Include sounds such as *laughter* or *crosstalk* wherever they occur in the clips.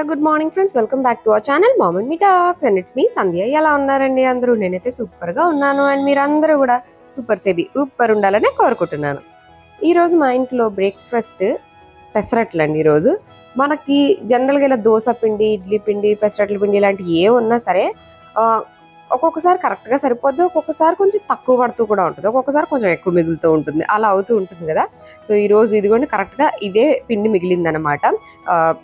Hello good morning friends welcome back to our channel mom and me talks and it's me Sandhya ఎలా ఉన్నారండి అందరూ? నేనైతే సూపర్గా ఉన్నాను. అండ్ మీరందరూ కూడా సూపర్ సేబీ సూపర్ ఉండాలనే కోరుకుంటున్నాను. ఈరోజు మా ఇంట్లో బ్రేక్ఫాస్ట్ పెసరట్లు అండి ఈరోజు మనకి జనరల్గా ఇలా దోశ పిండి ఇడ్లీ పిండి పెసరట్ల పిండి ఇలాంటివి ఏ ఉన్నా సరే ఒక్కొక్కసారి కరెక్ట్గా సరిపోద్ది. ఒక్కొక్కసారి కొంచెం తక్కువ పడుతూ కూడా ఉంటుంది. ఒక్కొక్కసారి కొంచెం ఎక్కువ మిగులుతూ ఉంటుంది. అలా అవుతూ ఉంటుంది కదా. సో ఈరోజు ఇదిగోండి కరెక్ట్గా ఇదే పిండి మిగిలిందనమాట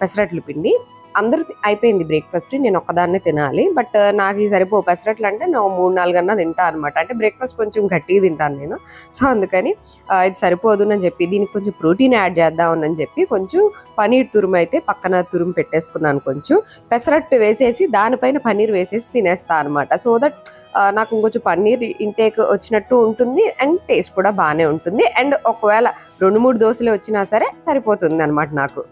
పెసరట్ల పిండి. అందరూ అయిపోయింది బ్రేక్ఫాస్ట్ నేను ఒక్కదాన్నే తినాలి. బట్ uh, నాకు ఈ సరిపో పెసరట్లు అంటే నేను మూడు నాలుగు అన్నా తింటా అనమాట అంటే బ్రేక్ఫాస్ట్ కొంచెం గట్టిగా తింటాను నేను. సో అందుకని uh, ఇది సరిపోదు అని చెప్పి దీనికి కొంచెం ప్రోటీన్ యాడ్ చేద్దామని చెప్పి కొంచెం పనీర్ తురుము అయితే పక్కన తురుము పెట్టేసుకున్నాను కొంచెం. పెసరట్టు వేసేసి దానిపైన పన్నీర్ వేసేసి తినేస్తా అనమాట సో దట్ నాకు ఇంకొంచెం పన్నీర్ ఇంటేక్ వచ్చినట్టు ఉంటుంది అండ్ టేస్ట్ కూడా బాగానే ఉంటుంది. అండ్ ఒకవేళ రెండు మూడు దోశలు వచ్చినా సరే సరిపోతుంది అనమాట నాకు.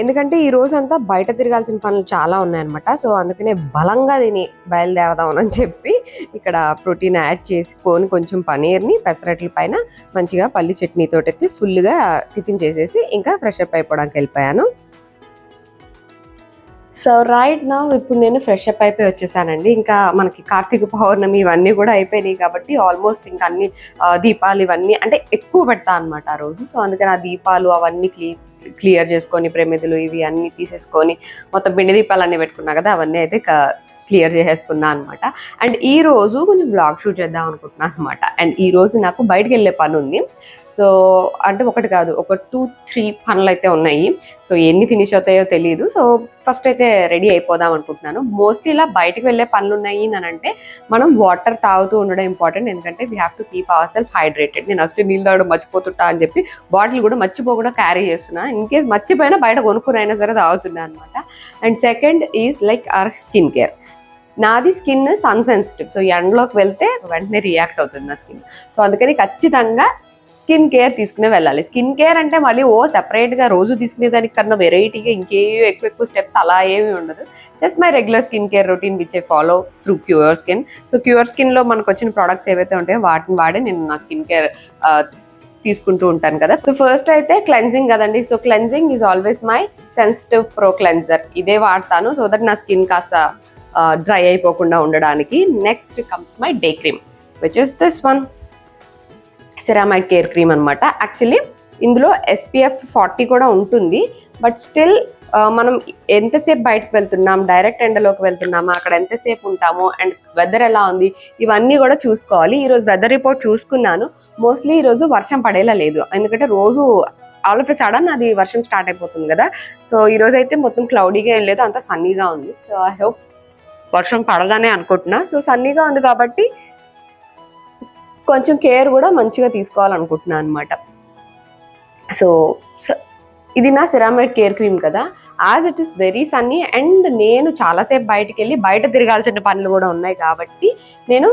ఎందుకంటే ఈ రోజు అంతా బయట తిరగాల్సిన పనులు చాలా ఉన్నాయన్నమాట. సో అందుకనే బలంగా తిని బయలుదేరదామని చెప్పి ఇక్కడ ప్రోటీన్ యాడ్ చేసుకొని కొంచెం పనీర్ని పెసరట్ల పైన మంచిగా పల్లి చట్నీతో ఎత్తి ఫుల్గా టిఫిన్ చేసేసి ఇంకా ఫ్రెష్ అప్ అయిపోవడానికి వెళ్ళిపోయాను. సో రైట్ నా ఇప్పుడు నేను ఫ్రెష్ అప్ అయిపోయి వచ్చేసానండి. ఇంకా మనకి కార్తీక పౌర్ణమి ఇవన్నీ కూడా అయిపోయినాయి కాబట్టి ఆల్మోస్ట్ ఇంకా అన్ని దీపాలు ఇవన్నీ అంటే ఎక్కువ పెడతా అనమాట ఆ రోజు. సో అందుకని ఆ దీపాలు అవన్నీ క్లీన్ క్లియర్ చేసుకొని ప్రమిదలు ఇవి అన్నీ తీసేసుకొని మొత్తం పిండి దీపాలు అన్నీ పెట్టుకున్నా కదా అవన్నీ అయితే క్లియర్ చేసేసుకున్నా అనమాట అండ్ ఈ రోజు కొంచెం బ్లాగ్ షూట్ చేద్దాం అనుకుంటున్నాను అనమాట అండ్ ఈ రోజు నాకు బయటకు వెళ్ళే పని ఉంది సో అంటే ఒకటి కాదు ఒక టూ త్రీ పనులు అయితే ఉన్నాయి. సో ఎన్ని ఫినిష్ అవుతాయో తెలియదు సో ఫస్ట్ అయితే రెడీ అయిపోదాం అనుకుంటున్నాను. మోస్ట్లీ ఇలా బయటకు వెళ్ళే పనులు ఉన్నాయి అని అంటే మనం వాటర్ తాగుతూ ఉండడం ఇంపార్టెంట్ ఎందుకంటే we have to keep our self hydrated నేను అసలు నీళ్ళు తాగడం మర్చిపోతుంటా అని చెప్పి బాటిల్ కూడా మర్చిపోకుండా క్యారీ చేస్తున్నా. ఇన్ కేస్ మర్చిపోయినా బయట కొనుక్కుని సరే తాగుతున్నా అనమాట and second is like our skin care నాది స్కిన్ సన్ సెన్సిటివ్ సో ఎండలోకి వెళ్తే వెంటనే రియాక్ట్ అవుతుంది నా స్కిన్. సో అందుకని ఖచ్చితంగా స్కిన్ కేర్ తీసుకునే వెళ్ళాలి. స్కిన్ కేర్ అంటే మళ్ళీ ఓ సెపరేట్గా రోజు తీసుకునే దానికన్నా వెరైటీగా ఇంకేయో ఎక్కువ ఎక్కువ స్టెప్స్ అలా ఏమీ ఉండదు. Just my regular skin care routine which I follow through cure skin so cure స్కిన్లో మనకు వచ్చిన ప్రోడక్ట్స్ ఏవైతే ఉంటాయో వాటిని వాడి నేను నా స్కిన్ కేర్ తీసుకుంటూ ఉంటాను కదా. సో ఫస్ట్ అయితే క్లెన్జింగ్ కదండి. So cleansing is always my sensitive pro cleanser ఇదే వాడతాను సో దట్ నా స్కిన్ కాస్త డ్రై అయిపోకుండా ఉండడానికి. Next comes my day cream which is this one ceramide care cream అనమాట యాక్చువల్లీ ఇందులో ఎస్పీఎఫ్ ఫార్టీ కూడా ఉంటుంది. బట్ స్టిల్ మనం ఎంతసేపు బయటకు వెళ్తున్నాం? డైరెక్ట్ ఎండలోకి వెళ్తున్నామా? అక్కడ ఎంతసేపు ఉంటామో? అండ్ వెదర్ ఎలా ఉంది? ఇవన్నీ కూడా చూసుకోవాలి. ఈరోజు వెదర్ రిపోర్ట్ చూసుకున్నాను. మోస్ట్లీ ఈరోజు వర్షం పడేలా లేదు. ఎందుకంటే రోజు ఆల్ ఆఫ్ ఎ సడన్ అది వర్షం స్టార్ట్ అయిపోతుంది కదా. సో ఈరోజు అయితే మొత్తం క్లౌడీగా ఏం లేదు. అంత సన్నీగా ఉంది. సో ఐ హోప్ వర్షం పడదానే అనుకుంటున్నా. సో సన్నీగా ఉంది కాబట్టి కొంచెం కేర్ కూడా మంచిగా తీసుకోవాలనుకుంటున్నాను అనమాట సో ఇది నా సిరామైడ్ కేర్ క్రీమ్ కదా. As it is very sunny and నేను చాలాసేపు బయటకు వెళ్ళి బయట తిరగాల్సిన పనులు కూడా ఉన్నాయి కాబట్టి నేను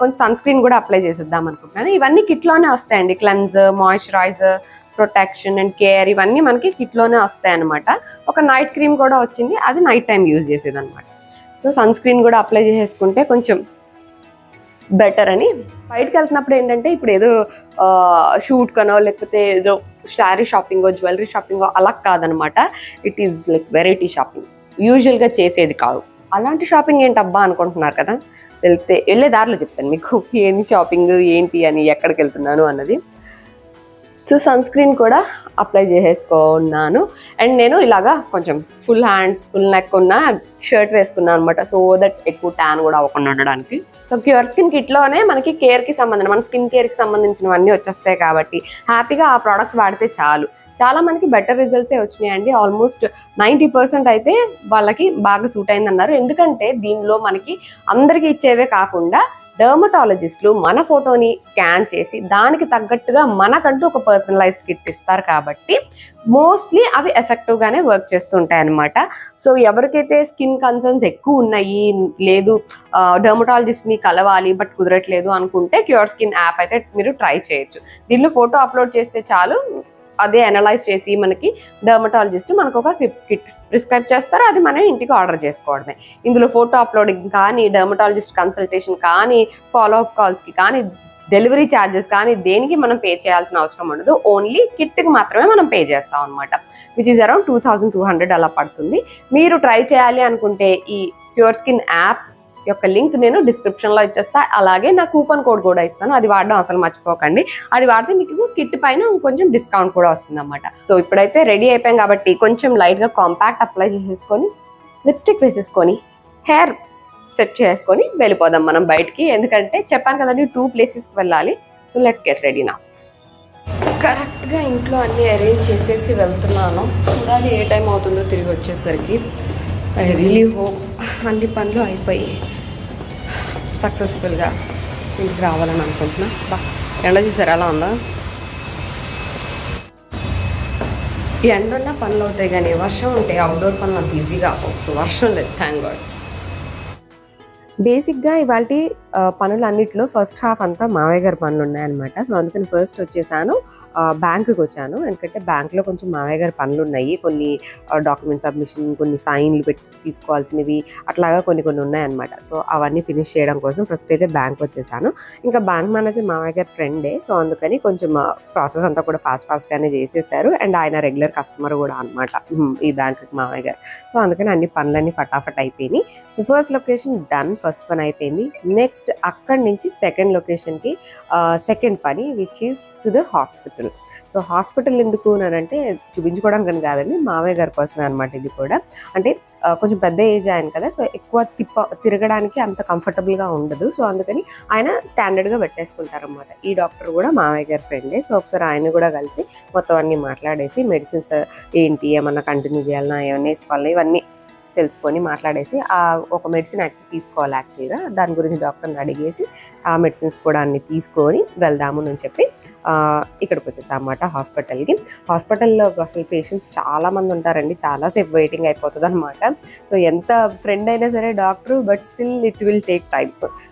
కొంచెం సన్ స్క్రీన్ కూడా అప్లై చేసేద్దాం అనుకుంటున్నాను. ఇవన్నీ కిట్లోనే వస్తాయండి. Cleanser moisturiser protection and care ఇవన్నీ మనకి కిట్లోనే వస్తాయి అనమాట ఒక నైట్ క్రీమ్ కూడా వచ్చింది. అది నైట్ టైం యూజ్ చేసేది అనమాట సో సన్ స్క్రీన్ కూడా అప్లై చేసేసుకుంటే కొంచెం బెటర్ అని బయటకు వెళ్తున్నప్పుడు ఏంటంటే ఇప్పుడు ఏదో షూట్ కనో లేకపోతే ఏదో శారీ షాపింగో జ్యువెలరీ షాపింగో అలా కాదనమాట. It is like variety shopping యూజువల్గా చేసేది కాదు. అలాంటి షాపింగ్ ఏంటి అబ్బా అనుకుంటున్నారు కదా? వెళ్తే వెళ్ళే దారిలో చెప్తాను మీకు. *laughs* ఏంటి షాపింగ్ ఏంటి అని ఎక్కడికి వెళ్తున్నాను అన్నది. సో సన్ స్క్రీన్ కూడా అప్లై చేసేసుకున్నాను. అండ్ నేను ఇలాగా కొంచెం ఫుల్ హ్యాండ్స్ ఫుల్ నెక్ ఉన్న షర్ట్ వేసుకున్నాను అనమాట సో దట్ ఎక్కువ ట్యాన్ కూడా అవ్వకుండా ఉండడానికి. సో క్యూర్ స్కిన్ కిట్లోనే మనకి కేర్కి సంబంధించిన మన స్కిన్ కేర్కి సంబంధించినవన్నీ వచ్చేస్తాయి కాబట్టి హ్యాపీగా ఆ ప్రోడక్ట్స్ వాడితే చాలు. చాలా మనకి బెటర్ రిజల్ట్సే వచ్చినాయండి. ఆల్మోస్ట్ నైంటీ పర్సెంట్ అయితే వాళ్ళకి బాగా సూట్ అయిందన్నారు. ఎందుకంటే దీనిలో మనకి అందరికీ ఇచ్చేవే కాకుండా డర్మటాలజిస్టులు మన ఫోటోని స్కాన్ చేసి దానికి తగ్గట్టుగా మనకంటూ ఒక పర్సనలైజ్డ్ కిట్ ఇస్తారు కాబట్టి మోస్ట్లీ అవి ఎఫెక్టివ్గానే వర్క్ చేస్తుంటాయి అనమాట సో ఎవరికైతే స్కిన్ కన్సర్న్స్ ఎక్కువ ఉన్నాయి లేదు డర్మటాలజిస్ట్ని కలవాలి బట్ కుదరట్లేదు అనుకుంటే క్యూర్ స్కిన్ యాప్ అయితే మీరు ట్రై చేయొచ్చు. దీనిలో ఫోటో అప్లోడ్ చేస్తే చాలు అదే అనలైజ్ చేసి మనకి డర్మటాలజిస్ట్ మనకు ఒక కిట్ ప్రిస్క్రైబ్ చేస్తారు. అది మనం ఇంటికి ఆర్డర్ చేసుకోవడమే. ఇందులో ఫోటో అప్లోడింగ్ కానీ డర్మటాలజిస్ట్ కన్సల్టేషన్ కానీ ఫాలో అప్ కాల్స్కి కానీ డెలివరీ ఛార్జెస్ కానీ దేనికి మనం పే చేయాల్సిన అవసరం ఉండదు. ఓన్లీ కిట్కి మాత్రమే మనం పే చేస్తాం అనమాట which is around two thousand two hundred అలా పడుతుంది. మీరు ట్రై చేయాలి అనుకుంటే ఈ ప్యూర్ స్కిన్ యాప్ యొక్క లింక్ నేను డిస్క్రిప్షన్లో ఇచ్చేస్తా. అలాగే నా కూపన్ కోడ్ కూడా ఇస్తాను. అది వాడడం అసలు మర్చిపోకండి. అది వాడితే మీకు కిట్ పైన కొంచెం డిస్కౌంట్ కూడా వస్తుంది అనమాట సో ఇప్పుడైతే రెడీ అయిపోయాం కాబట్టి కొంచెం లైట్గా కాంపాక్ట్ అప్లై చేసేసుకొని లిప్స్టిక్ వేసేసుకొని హెయిర్ సెట్ చేసుకొని వెళ్ళిపోదాం మనం బయటికి. ఎందుకంటే చెప్పాను కదండి టూ ప్లేసెస్కి వెళ్ళాలి. సో లెట్స్ గెట్ రెడీ నా. కరెక్ట్గా ఇంట్లో అన్నీ అరేంజ్ చేసేసి వెళ్తున్నాను. చూడాలి ఏ టైం అవుతుందో తిరిగి వచ్చేసరికి. ఐ రియలీ హోప్ అన్ని పనులు అయిపోయి. సక్సెస్ఫుల్గా ఇంటికి రావాలని అనుకుంటున్నా. బా ఎండ చూసారు ఎలా ఉందో? ఈ ఎండ ఉన్న పనులు అవుతాయి కానీ వర్షం ఉంటే అవుట్డోర్ పనులు అంత ఈజీగా అవ్వవు. సో వర్షం లేదు థ్యాంక్ గాడ్ బేసిక్గా ఇవాళ పనులు ఫస్ట్ హాఫ్ అంతా మావయ్య గారి పనులు ఉన్నాయన్నమాట. సో అందుకని ఫస్ట్ వచ్చేసాను బ్యాంకుకి వచ్చాను. ఎందుకంటే బ్యాంకులో కొంచెం మావయ్య గారి పనులు ఉన్నాయి. కొన్ని డాక్యుమెంట్ సబ్మిషన్ కొన్ని సైన్లు పెట్టి తీసుకోవాల్సినవి అట్లాగా కొన్ని కొన్ని ఉన్నాయన్నమాట. సో అవన్నీ ఫినిష్ చేయడం కోసం ఫస్ట్ అయితే బ్యాంక్ వచ్చేసాను. ఇంకా బ్యాంక్ మేనేజర్ మావయ్య గారి ఫ్రెండే. సో అందుకని కొంచెం ప్రాసెస్ అంతా కూడా ఫాస్ట్ ఫాస్ట్గానే చేసేసారు. అండ్ ఆయన రెగ్యులర్ కస్టమర్ కూడా అనమాట ఈ బ్యాంకుకి మావయ్య గారు. సో అందుకని అన్ని పనులన్నీ ఫటాఫట్ అయిపోయినాయి. So first location done first పని అయిపోయింది. నెక్స్ట్ అక్కడి నుంచి సెకండ్ లొకేషన్కి సెకండ్ పని which is to the hospital so hospital ఎందుకు అంటే చూపించుకోవడానికి అని కాదండి మావయ్య గారి కోసమే అనమాట ఇది కూడా. అంటే కొంచెం పెద్ద ఏజ్ ఆయన కదా సో ఎక్కువ తిప్ప తిరగడానికి అంత కంఫర్టబుల్గా ఉండదు. సో అందుకని ఆయన స్టాండర్డ్గా పెట్టేసుకుంటారనమాట ఈ డాక్టర్ కూడా మావయ్య గారి ఫ్రెండే. సో ఒకసారి ఆయన కూడా కలిసి మొత్తం అన్ని మాట్లాడేసి మెడిసిన్స్ ఏంటి ఏమన్నా కంటిన్యూ చేయాలన్నా ఏమన్నా వేసుకోవాలన్నా ఇవన్నీ తెలుసుకొని మాట్లాడేసి ఆ ఒక మెడిసిన్ యాక్ట్ తీసుకోవాలి యాక్చువల్గా దాని గురించి డాక్టర్ని అడిగేసి ఆ మెడిసిన్స్ కూడా అన్ని తీసుకొని వెళ్దాము అని చెప్పి ఇక్కడికి వచ్చేసాం అన్నమాట హాస్పిటల్కి హాస్పిటల్లో అసలు పేషెంట్స్ చాలా మంది ఉంటారండి. చాలాసేపు వెయిటింగ్ అయిపోతుంది అనమాట సో ఎంత ఫ్రెండ్ అయినా సరే doctor but still it will take time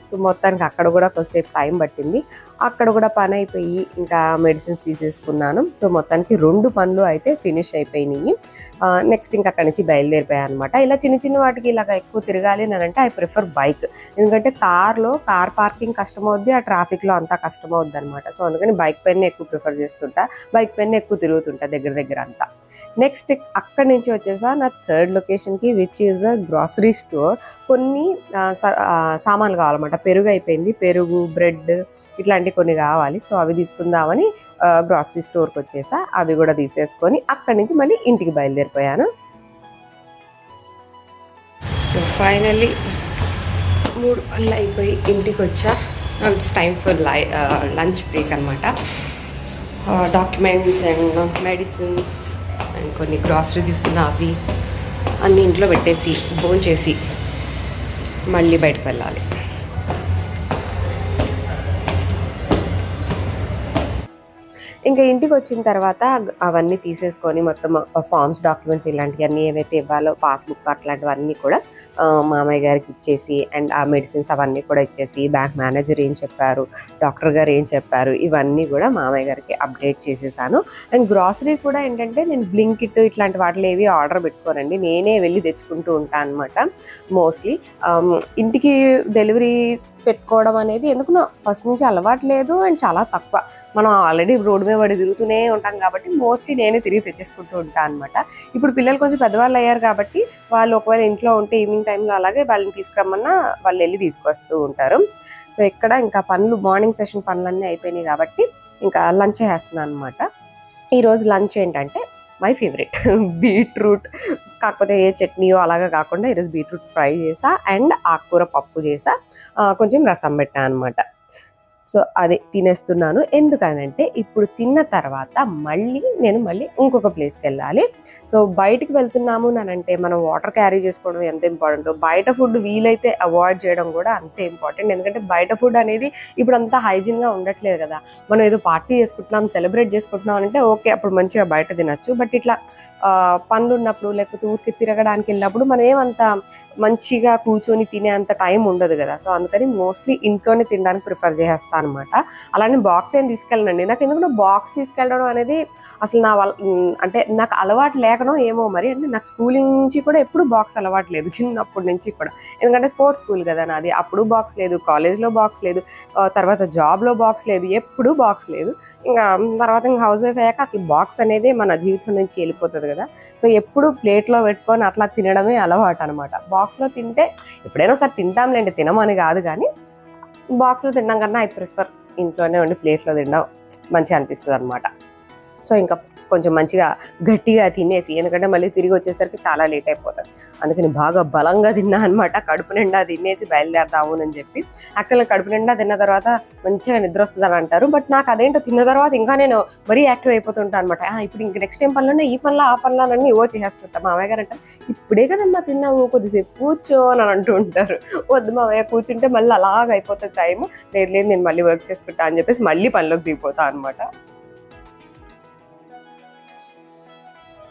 so మొత్తానికి అక్కడ కూడా కొద్దిసేపు టైం పట్టింది. అక్కడ కూడా పని అయిపోయి ఇంకా మెడిసిన్స్ తీసేసుకున్నాను. సో మొత్తానికి రెండు పనులు అయితే ఫినిష్ అయిపోయినాయి. నెక్స్ట్ ఇంకా అక్కడి నుంచి బయలుదేరిపోయాయి అనమాట ఇలా చిన్న చిన్న వాటికి ఇలాగ ఎక్కువ తిరగాలి అని అంటే ఐ ప్రిఫర్ బైక్ ఎందుకంటే కార్లో కార్ పార్కింగ్ కష్టం అవుద్ది ఆ ట్రాఫిక్లో అంతా కష్టం అవుద్ది అనమాట సో అందుకని బైక్ పైన ఎక్కువ ప్రిఫర్ చేస్తుంటా. బైక్ పైన ఎక్కువ తిరుగుతుంటా దగ్గర దగ్గర అంతా. నెక్స్ట్ అక్కడి నుంచి వచ్చేసా నా థర్డ్ లొకేషన్కి which is a grocery store కొన్ని సామాన్లు కావాలన్నమాట. పెరుగు అయిపోయింది. పెరుగు బ్రెడ్ ఇట్లాంటివి కొన్ని కావాలి. సో అవి తీసుకుందామని గ్రాసరీ స్టోర్కి వచ్చేసా. అవి కూడా తీసేసుకొని అక్కడి నుంచి మళ్ళీ ఇంటికి బయలుదేరిపోయాను. సో ఫైనల్లీ మూడు పనులు అయిపోయి ఇంటికి వచ్చా. It's time for lie lunch break అనమాట డాక్యుమెంట్స్ అండ్ మెడిసిన్స్ అండ్ కొన్ని గ్రాసరీ తీసుకున్న అవి అన్ని ఇంట్లో పెట్టేసి భోజనం చేసి మళ్ళీ బయటకు వెళ్ళాలి. ఇంకా ఇంటికి వచ్చిన తర్వాత అవన్నీ తీసేసుకొని మొత్తం ఫార్మ్స్ డాక్యుమెంట్స్ ఇలాంటివన్నీ ఏవైతే ఇవ్వాలో పాస్బుక్ అట్లాంటివన్నీ కూడా మామయ్య గారికి ఇచ్చేసి అండ్ ఆ మెడిసిన్స్ అవన్నీ కూడా ఇచ్చేసి బ్యాంక్ మేనేజర్ ఏం చెప్పారు డాక్టర్ గారు ఏం చెప్పారు ఇవన్నీ కూడా మామయ్య గారికి అప్డేట్ చేసేసాను. అండ్ గ్రాసరీ కూడా ఏంటంటే నేను బ్లింకిట్ ఇట్లాంటి వాటిలో ఏవి ఆర్డర్ పెట్టుకోనండి. నేనే వెళ్ళి తెచ్చుకుంటూ ఉంటాను అనమాట మోస్ట్లీ ఇంటికి డెలివరీ పెట్టుకోవడం అనేది ఎందుకు ఫస్ట్ నుంచి అలవాటు లేదు అండ్ చాలా తక్కువ. మనం ఆల్రెడీ రోడ్డు మీద పడి తిరుగుతూనే ఉంటాం కాబట్టి మోస్ట్లీ నేనే తిరిగి తెచ్చేసుకుంటూ ఉంటాను అనమాట ఇప్పుడు పిల్లలు కొంచెం పెద్దవాళ్ళు అయ్యారు కాబట్టి వాళ్ళు ఒకవేళ ఇంట్లో ఉంటే ఈవినింగ్ టైంలో అలాగే వాళ్ళని తీసుకురమ్మన్నా వాళ్ళు వెళ్ళి తీసుకొస్తూ ఉంటారు. సో ఇక్కడ ఇంకా పనులు మార్నింగ్ సెషన్ పనులన్నీ అయిపోయినాయి కాబట్టి ఇంకా లంచ్ చేస్తున్నాను అనమాట ఈరోజు లంచ్ ఏంటంటే మై ఫేవరెట్ బీట్రూట్. కాకపోతే ఏ చట్నీయో అలాగా కాకుండా ఈరోజు బీట్రూట్ ఫ్రై చేసా అండ్ ఆకుకూర పప్పు చేసా. ఆ, కొంచెం రసం పెట్టా అనమాట సో అది తినేస్తున్నాను. ఎందుకనంటే ఇప్పుడు తిన్న తర్వాత మళ్ళీ నేను మళ్ళీ ఇంకొక ప్లేస్కి వెళ్ళాలి సో బయటికి వెళ్తున్నాము అని అంటే మనం వాటర్ క్యారీ చేసుకోవడం ఎంత ఇంపార్టెంట్ బయట ఫుడ్ వీలైతే అవాయిడ్ చేయడం కూడా అంతే ఇంపార్టెంట్. ఎందుకంటే బయట ఫుడ్ అనేది ఇప్పుడు అంతా హైజీన్గా ఉండట్లేదు కదా. మనం ఏదో పార్టీ చేసుకుంటున్నాం సెలబ్రేట్ చేసుకుంటున్నాం అంటే ఓకే అప్పుడు మంచిగా బయట తినచ్చు. బట్ ఇట్లా పనులు ఉన్నప్పుడు లేకపోతే ఊరికి తిరగడానికి వెళ్ళినప్పుడు మనం ఏమంత మంచిగా కూర్చొని తినే అంత టైం ఉండదు కదా. సో అందుకని మోస్ట్లీ ఇంట్లోనే తినడానికి ప్రిఫర్ చేస్తాను అనమాట అలానే బాక్స్ ఏం తీసుకెళ్ళనండి. నాకు ఎందుకంటే బాక్స్ తీసుకెళ్ళడం అనేది అసలు నా అంటే నాకు అలవాటు లేకనో ఏమో మరి. అంటే నాకు స్కూలింగ్ నుంచి కూడా ఎప్పుడు బాక్స్ అలవాటు లేదు. చిన్నప్పటి నుంచి కూడా. ఎందుకంటే స్పోర్ట్స్ స్కూల్ కదా నాది. అప్పుడు బాక్స్ లేదు. కాలేజ్లో బాక్స్ లేదు. తర్వాత జాబ్లో బాక్స్ లేదు. ఎప్పుడు బాక్స్ లేదు. ఇంకా తర్వాత ఇంకా హౌస్ వైఫ్ అయ్యాక అసలు బాక్స్ అనేది మన జీవితం నుంచి వెళ్ళిపోతుంది కదా. సో ఎప్పుడు ప్లేట్లో పెట్టుకొని అట్లా తినడమే అలవాటు అనమాట బాక్స్లో తింటే ఎప్పుడైనా ఒకసారి తింటాంలేండి తినమని కాదు కానీ బాక్స్లో తినడం కన్నా ఐ ప్రిఫర్ ఇంట్లోనే ఉండి ప్లేట్లో తినడం మంచిగా అనిపిస్తుంది అనమాట సో ఇంకా కొంచెం మంచిగా గట్టిగా తినేసి ఎందుకంటే మళ్ళీ తిరిగి వచ్చేసరికి చాలా లేట్ అయిపోతుంది అందుకని బాగా బలంగా తిన్నా అనమాట కడుపు నిండా తినేసి బయలుదేరదాము అని చెప్పి. యాక్చువల్గా కడుపు నిండా తిన్న తర్వాత మంచిగా నిద్ర వస్తుందని అంటారు. బట్ నాకు అదేంటో తిన్న తర్వాత ఇంకా నేను మరీ యాక్టివ్ అయిపోతుంటాను అనమాట ఇప్పుడు ఇంక నెక్స్ట్ టైం పనులనే ఈ పనులు ఆ పనులన్నీ ఓ చేసేస్తుంటా. మా అమ్మాయి గారు అంటారు ఇప్పుడే కదమ్మా తిన్నావు కొద్దిసేపు కూర్చో అని అంటూ ఉంటారు. వద్దు మా అమ్మాయి కూర్చుంటే మళ్ళీ అలాగ అయిపోతుంది టైం లేదు లేదు నేను మళ్ళీ వర్క్ చేసుకుంటా అని చెప్పేసి మళ్ళీ పనిలోకి దిగిపోతా అనమాట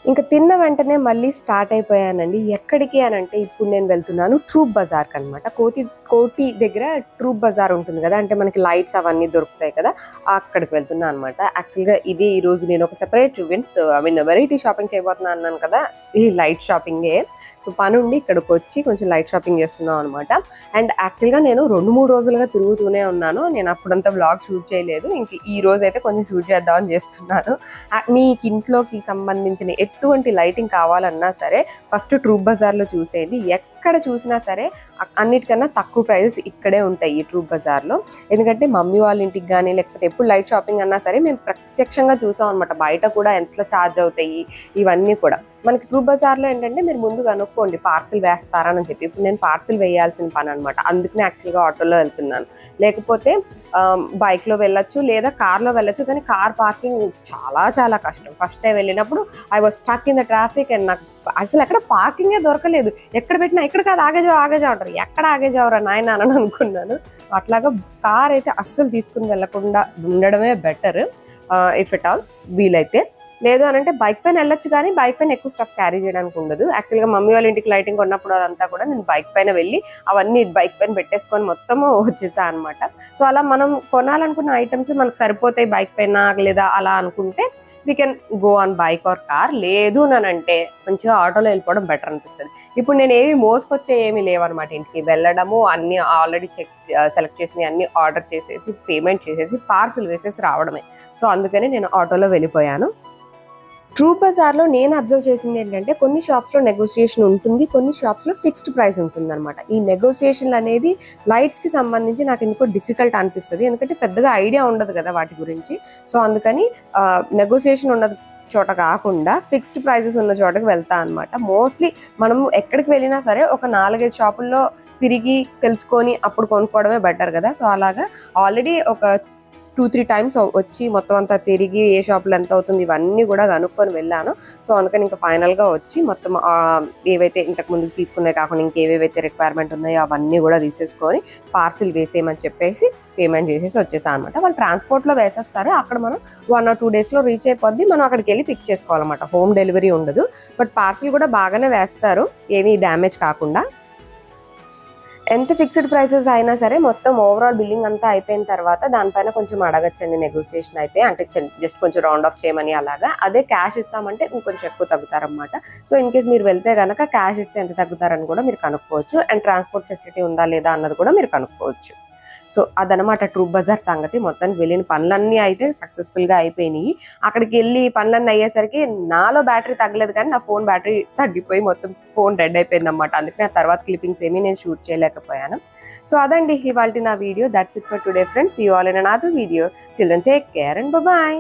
ఇంకా తిన్న వెంటనే మళ్ళీ స్టార్ట్ అయిపోయానండి. ఎక్కడికి అని అంటే ఇప్పుడు నేను వెళ్తున్నాను ట్రూప్ బజార్కి అనమాట కోతి కోటి దగ్గర ట్రూప్ బజార్ ఉంటుంది కదా అంటే మనకి లైట్స్ అవన్నీ దొరుకుతాయి కదా అక్కడికి వెళ్తున్నాను అనమాట యాక్చువల్గా ఇది ఈ రోజు నేను ఒక separate event I mean variety shopping చేయబోతున్నాను అన్నాను కదా ఇది లైట్ షాపింగే. సో పని ఉండి ఇక్కడికి వచ్చి కొంచెం లైట్ షాపింగ్ చేస్తున్నాం అనమాట అండ్ యాక్చువల్గా నేను రెండు మూడు రోజులుగా తిరుగుతూనే ఉన్నాను. నేను అప్పుడంతా బ్లాగ్ షూట్ చేయలేదు. ఇంక ఈ రోజు అయితే కొంచెం షూట్ చేద్దామని చేస్తున్నాను. మీకు ఇంట్లోకి సంబంధించిన ఎటువంటి లైటింగ్ కావాలన్నా సరే ఫస్ట్ ట్రూప్ బజార్లో చూసేయండి. ఎక్కడ చూసినా సరే అన్నిటికన్నా తక్కువ ప్రైజెస్ ఇక్కడే ఉంటాయి ఈ ట్రూప్ బజార్లో ఎందుకంటే మమ్మీ వాళ్ళ ఇంటికి కానీ లేకపోతే ఎప్పుడు లైట్ షాపింగ్ అన్నా సరే మేము ప్రత్యక్షంగా చూసాం అనమాట బయట కూడా ఎంత ఛార్జ్ అవుతాయి ఇవన్నీ కూడా. మనకి ట్రూప్ బజార్లో ఏంటంటే మీరు ముందు కనుక్కోండి పార్సిల్ వేస్తారని చెప్పి. ఇప్పుడు నేను పార్సిల్ వేయాల్సిన పని అనమాట అందుకనే యాక్చువల్గా ఆటోలో వెళ్తున్నాను. లేకపోతే బైక్లో వెళ్ళొచ్చు లేదా కార్లో వెళ్ళొచ్చు. కానీ కార్ పార్కింగ్ చాలా చాలా కష్టం. ఫస్ట్ టైం వెళ్ళినప్పుడు I was stuck in the traffic and నాకు అసలు ఎక్కడ పార్కింగే దొరకలేదు. ఎక్కడ పెట్టినా ఎక్కడ కాదు ఆగేజావు ఆగేజావు అంటారు. ఎక్కడ ఆగేజావురా నాయన అని అనుకున్నాను. అట్లాగా కార్ అయితే అస్సలు తీసుకుని వెళ్ళకుండా ఉండడమే బెటర్ ఇఫ్ ఎట్ ఆల్ వీలైతే. లేదు అని అంటే బైక్ పైన వెళ్ళొచ్చు కానీ బైక్ పైన ఎక్కువ స్టఫ్ క్యారీ చేయడానికి ఉండదు. యాక్చువల్గా మమ్మీ వాళ్ళ ఇంటికి లైటింగ్ కొన్నప్పుడు అదంతా కూడా నేను బైక్ పైన వెళ్ళి అవన్నీ బైక్ పైన పెట్టేసుకొని మొత్తము *laughs* వచ్చేసా అనమాట సో అలా మనం కొనాలనుకున్న ఐటమ్స్ మనకు సరిపోతాయి బైక్ పైన లేదా అలా అనుకుంటే we can go on bike or car లేదు అని అంటే మంచిగా ఆటోలో వెళ్ళిపోవడం బెటర్ అనిపిస్తుంది. ఇప్పుడు నేను ఏమి మోసుకొచ్చే ఏమి లేవన్నమాట ఇంటికి. వెళ్ళడము అన్ని ఆల్రెడీ చెక్ సెలెక్ట్ చేసినవి అన్ని ఆర్డర్ చేసేసి పేమెంట్ చేసేసి పార్సిల్ వేసేసి రావడమే. సో అందుకని నేను ఆటోలో వెళ్ళిపోయాను. ట్రూ బజార్లో నేను అబ్జర్వ్ చేసింది ఏంటంటే కొన్ని షాప్స్లో నెగోసియేషన్ ఉంటుంది కొన్ని షాప్స్లో ఫిక్స్డ్ ప్రైస్ ఉంటుంది అనమాట ఈ నెగోసియేషన్లు అనేది లైట్స్కి సంబంధించి నాకు ఎందుకో డిఫికల్ట్ అనిపిస్తుంది. ఎందుకంటే పెద్దగా ఐడియా ఉండదు కదా వాటి గురించి. సో అందుకని నెగోసియేషన్ ఉన్న చోట కాకుండా ఫిక్స్డ్ ప్రైజెస్ ఉన్న చోటకి వెళ్తా అనమాట మోస్ట్లీ మనం ఎక్కడికి వెళ్ళినా సరే ఒక నాలుగైదు షాపుల్లో తిరిగి తెలుసుకొని అప్పుడు కొనుక్కోవడమే బెటర్ కదా. సో అలాగా ఆల్రెడీ ఒక టూ త్రీ టైమ్స్ వచ్చి మొత్తం అంతా తిరిగి ఏ షాప్లో ఎంత అవుతుంది ఇవన్నీ కూడా కనుక్కొని వెళ్ళాను. సో అందుకని ఇంకా ఫైనల్గా వచ్చి మొత్తం ఏవైతే ఇంతకు ముందు తీసుకునే కాకుండా ఇంకేవేవైతే రిక్వైర్మెంట్ ఉన్నాయో అవన్నీ కూడా తీసేసుకొని పార్సిల్ వేసేయమని చెప్పేసి పేమెంట్ చేసేసి వచ్చేసాను అనమాట వాళ్ళు ట్రాన్స్పోర్ట్లో వేసేస్తారు. అక్కడ మనం వన్ ఆర్ టూ డేస్లో రీచ్ అయిపోద్ది. మనం అక్కడికి వెళ్ళి పిక్ చేసుకోవాలన్నమాట. హోమ్ డెలివరీ ఉండదు. బట్ పార్సిల్ కూడా బాగానే వేస్తారు. ఏమీ డ్యామేజ్ కాకుండా. ఎంత ఫిక్స్డ్ ప్రైసెస్ అయినా సరే మొత్తం ఓవరాల్ బిల్లింగ్ అంతా అయిపోయిన తర్వాత దానిపైన కొంచెం అడగచ్చండి నెగోసియేషన్ అయితే. అంటే జస్ట్ కొంచెం రౌండ్ ఆఫ్ చేయమని అలాగా. అదే క్యాష్ ఇస్తామంటే ఇంకొంచెం ఎక్కువ తగ్గుతారనమాట సో ఇన్ కేస్ మీరు వెళ్తే కనుక క్యాష్ ఇస్తే ఎంత తగ్గుతారని కూడా మీరు కనుక్కోవచ్చు. అండ్ ట్రాన్స్పోర్ట్ ఫెసిలిటీ ఉందా లేదా అన్నది కూడా మీరు కనుక్కోవచ్చు. సో అదనమాట ట్రూప్ బజార్ సంగతి. మొత్తానికి వెళ్ళిన పనులన్నీ అయితే సక్సెస్ఫుల్గా అయిపోయినాయి. అక్కడికి వెళ్ళి పనులన్నీ అయ్యేసరికి నాలో బ్యాటరీ తగ్గలేదు కానీ నా ఫోన్ బ్యాటరీ తగ్గిపోయి మొత్తం ఫోన్ రెడ్ అయిపోయింది అనమాట అందుకే ఆ తర్వాత క్లిప్పింగ్స్ ఏమీ నేను షూట్ చేయలేకపోయాను. సో అదండి ఇవాళ నా video. That's it for today friends you all in another video till then take care and bye